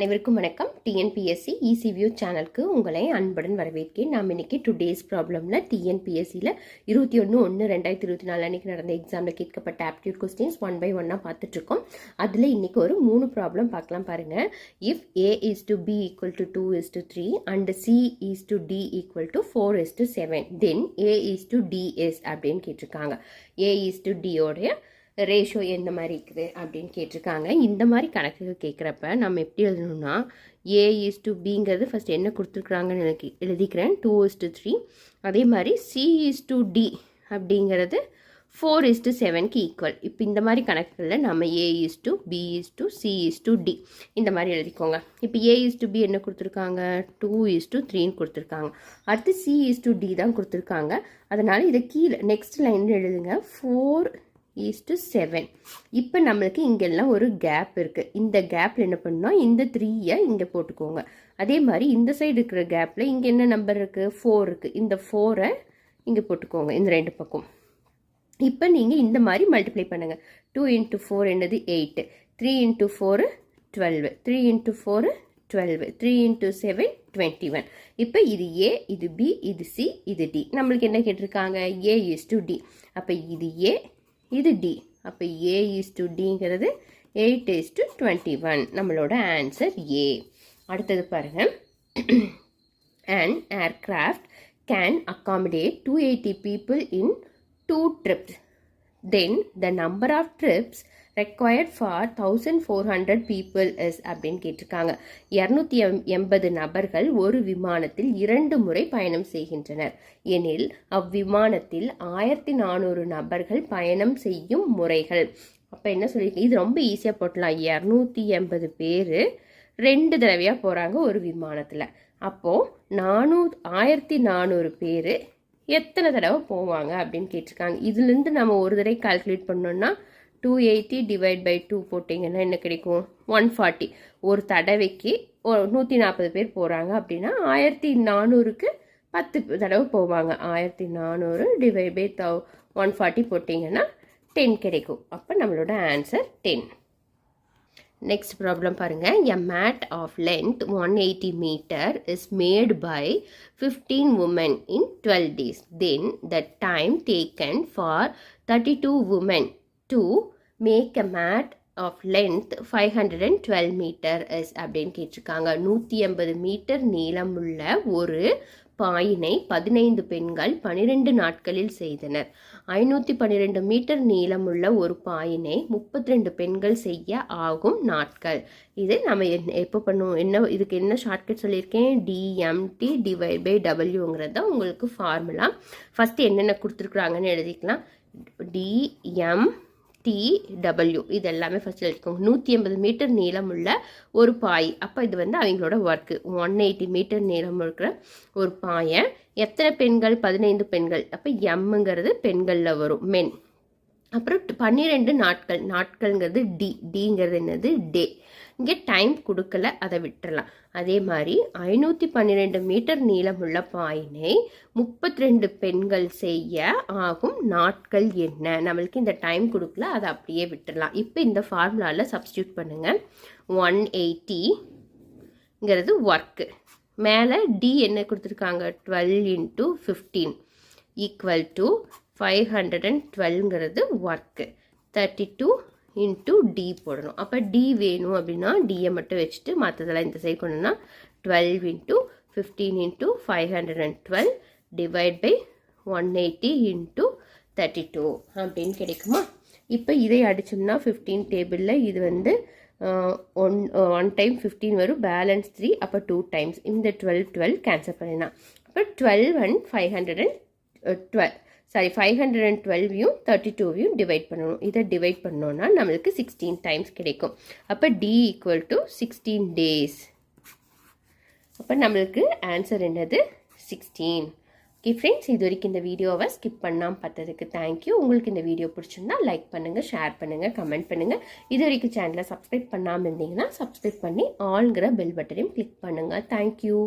அனைவருக்கும் வணக்கம். டிஎன்பிஎஸ்சி இசிவியூ சேனலுக்கு உங்களை அன்புடன் வரவேற்கிறேன் நாம் இன்னைக்கு டுடேஸ் ப்ராப்ளம்ல டிஎன்பிஎஸ்சியில் இருபத்தி ஒன்று ஒன்று ரெண்டாயிரத்தி இருபத்தி நாலு அன்றைக்கி நடந்த எக்ஸாமில் கேட்கப்பட்ட ஆப்டியூட் கொஸ்டின்ஸ் ஒன் பை ஒன்னாக பார்த்துட்ருக்கோம். அதில் இன்னைக்கு ஒரு மூணு ப்ராப்ளம் பார்க்கலாம் பாருங்கள் if A is to B equal to two is to three and C is to D equal to four is to seven then A is to D's அப்படின்னு கேட்டிருக்காங்க. ஏ இஸ் டு டியோடைய ratio எந்த மாதிரி இருக்குது அப்படின்னு கேட்டிருக்காங்க இந்த மாதிரி கணக்குகள் கேட்குறப்ப நம்ம எப்படி எழுதணும்னா ஏ இஸ் டு பிங்கிறது ஃபஸ்ட் என்ன கொடுத்துருக்குறாங்கன்னு எனக்கு எழுதிக்கிறேன் டூ இஸ் டு த்ரீ அதே மாதிரி சி இஸ் டு டி அப்படிங்கிறது ஃபோர் இஸ் டு செவனுக்கு ஈக்குவல் இப்போ இந்த மாதிரி கணக்குகளில் நம்ம A is to B is to C is to D இந்த மாதிரி எழுதிக்கோங்க இப்போ ஏ இஸ் டு பி என்ன கொடுத்துருக்காங்க டூ இஸ் டு த்ரீன்னு கொடுத்துருக்காங்க அடுத்து சி இஸ் டு டி தான் கொடுத்துருக்காங்க அதனால் இதை கீழே நெக்ஸ்ட் லைனில் எழுதுங்க ஃபோர் ஈஸ் டு செவன் இப்போ நம்மளுக்கு இங்கெல்லாம் ஒரு கேப் இருக்குது இந்த கேப்பில் என்ன பண்ணோம் இந்த த்ரீயை இங்கே போட்டுக்கோங்க. அதே மாதிரி இந்த சைடு இருக்கிற கேப்பில் இங்கே என்ன நம்பர் இருக்குது ஃபோர் இருக்குது இந்த ஃபோரை இங்கே போட்டுக்கோங்க. இந்த ரெண்டு பக்கம். இப்போ நீங்கள் இந்த மாதிரி மல்டிப்ளை பண்ணுங்கள் டூ இன்ட்டு ஃபோர் என்னது? Eight three into four twelve three into four twelve three into seven twenty one இப்போ இது ஏ இது பி இது சி இது டி நம்மளுக்கு என்ன கேட்டிருக்காங்க? ஏ இஸ் டு டி அப்போ இது ஏ இது டி அப்போ A is to டிங்கிறது eight is to twenty one நம்மளோட ஆன்சர் ஏ அடுத்தது பாருங்கள் an aircraft can accommodate 280 people in two trips. Then the number required for thousand four hundred people is அப்படின்னு கேட்டிருக்காங்க. இரநூத்தி எண்பது நபர்கள் ஒரு விமானத்தில் இரண்டு முறை பயணம் செய்கின்றனர். எனில் அவ்விமானத்தில் ஆயிரத்தி நானூறு நபர்கள் பயணம் செய்யும் முறைகள். அப்போ என்ன சொல்லியிருக்கேன் இது ரொம்ப ஈஸியாக போட்டலாம். இரநூத்தி எண்பது பேர் ரெண்டு தடவையாக போகிறாங்க ஒரு விமானத்தில். அப்போது நானூ ஆயிரத்தி நானூறு பேர் எத்தனை தடவை போவாங்க அப்படின்னு கேட்டிருக்காங்க. இதுலேருந்து நம்ம ஒரு தடவை கால்குலேட் பண்ணோன்னா two eighty divide by two போட்டிங்கன்னா என்ன கிடைக்கும்? ஒன் ஃபார்ட்டி ஒரு தடவைக்கு ஒரு நூற்றி நாற்பது பேர் போகிறாங்க அப்படின்னா ஆயிரத்தி நானூறுக்கு பத்து தடவை போவாங்க. ஆயிரத்தி நானூறு divide by thou one forty போட்டிங்கன்னா டென் கிடைக்கும். அப்போ நம்மளோட ஆன்சர் டென் நெக்ஸ்ட் ப்ராப்ளம் பாருங்கள் a mat of length one eighty metre is made by fifteen women in twelve days then the time taken for thirty two women to make a mat of length five hundred and twelve metre is அப்படின்னு கேட்டிருக்காங்க. நூற்றி எண்பது metre நீளமுள்ள ஒரு பாயினை பதினைந்து பெண்கள் பனிரெண்டு நாட்களில் செய்தனர். ஐநூற்றி பன்னிரெண்டு மீட்டர் நீளமுள்ள ஒரு பாயினை முப்பத்தி ரெண்டு பெண்கள் செய்ய ஆகும் நாட்கள். இது நம்ம எப்போ பண்ணுவோம்? என்ன இதுக்கு என்ன ஷார்ட்கட் சொல்லியிருக்கேன்? டிஎம்டி டிவைட் பை டபிள்யூங்கிறது தான் உங்களுக்கு ஃபார்முலா ஃபஸ்ட்டு என்னென்ன கொடுத்துருக்குறாங்கன்னு எழுதிக்கலாம். டிஎம் டிடபிள்யூ இது எல்லாமே ஃபஸ்ட்டு எழுதிக்கோங்க. நூற்றி ஐம்பது மீட்டர் நீளமுள்ள ஒரு பாய். அப்போ இது வந்து அவங்களோட ஒர்க்கு ஒன் எயிட்டி மீட்டர் நீளம் இருக்கிற ஒரு பாயை எத்தனை பெண்கள்? பதினைந்து பெண்கள். அப்போ எம்முங்கிறது பெண்களில் வரும். மென் அப்புறம் பன்னிரெண்டு நாட்கள். நாட்கள்ங்கிறது டி. டிங்கிறது என்னது? டே. இங்கே டைம் கொடுக்கல அதை விட்டுறலாம். அதே மாதிரி ஐநூற்றி பன்னிரெண்டு மீட்டர் நீளமுள்ள பாயினை முப்பத்தி ரெண்டு பெண்கள் செய்ய ஆகும். நாட்கள் என்ன? நம்மளுக்கு இந்த டைம் கொடுக்கல அதை அப்படியே விட்டுடலாம் இப்போ இந்த ஃபார்முலாவில் சப்ஸ்டியூட் பண்ணுங்கள் ஒன் எயிட்டிங்கிறது ஒர்க்கு. மேலே டி என்ன கொடுத்துருக்காங்க? Twelve into fifteen. Equal to five hundred and டுவெல்ங்கிறது work thirty two into D போடணும். அப்போ டி வேணும் அப்படின்னா டியை மட்டும் வச்சுட்டு மற்றதெல்லாம் இந்த side கொண்டுனா twelve into fifteen into five hundred and twelve divide by one eighty into thirty two அப்படின்னு கிடைக்குமா? இப்போ இதை அடித்தோம்னா ஃபிஃப்டீன் டேபிளில் இது வந்து ஒன் ஒன் டைம் ஃபிஃப்டீன் வரும். பேலன்ஸ் த்ரீ அப்போ டூ டைம்ஸ் இந்த டுவெல் டுவெல் கேன்சல் பண்ணிடலாம். அப்போ twelve and five hundred and twelve sorry five hundred and டுவெல்வையும் thirty டூவையும் டிவைட் பண்ணணும். இதை டிவைட் பண்ணோன்னா நம்மளுக்கு சிக்ஸ்டீன் டைம்ஸ் கிடைக்கும். அப்போ D equal to sixteen days அப்போ நம்மளுக்கு ஆன்சர் என்னது? சிக்ஸ்டீன் ஓகே ஃப்ரெண்ட்ஸ் இது வரைக்கும் இந்த வீடியோவை ஸ்கிப் பண்ணாமல் பார்த்ததுக்கு தேங்க்யூ உங்களுக்கு இந்த வீடியோ பிடிச்சிருந்தா லைக் பண்ணுங்கள் ஷேர் பண்ணுங்கள் கமெண்ட் பண்ணுங்கள் இது வரைக்கும் சேனலை சப்ஸ்கிரைப் பண்ணாமல் இருந்தீங்கன்னா சப்ஸ்கிரைப் பண்ணி ஆல்ங்கிற பெல் பட்டனையும் கிளிக் பண்ணுங்கள் தேங்க்யூ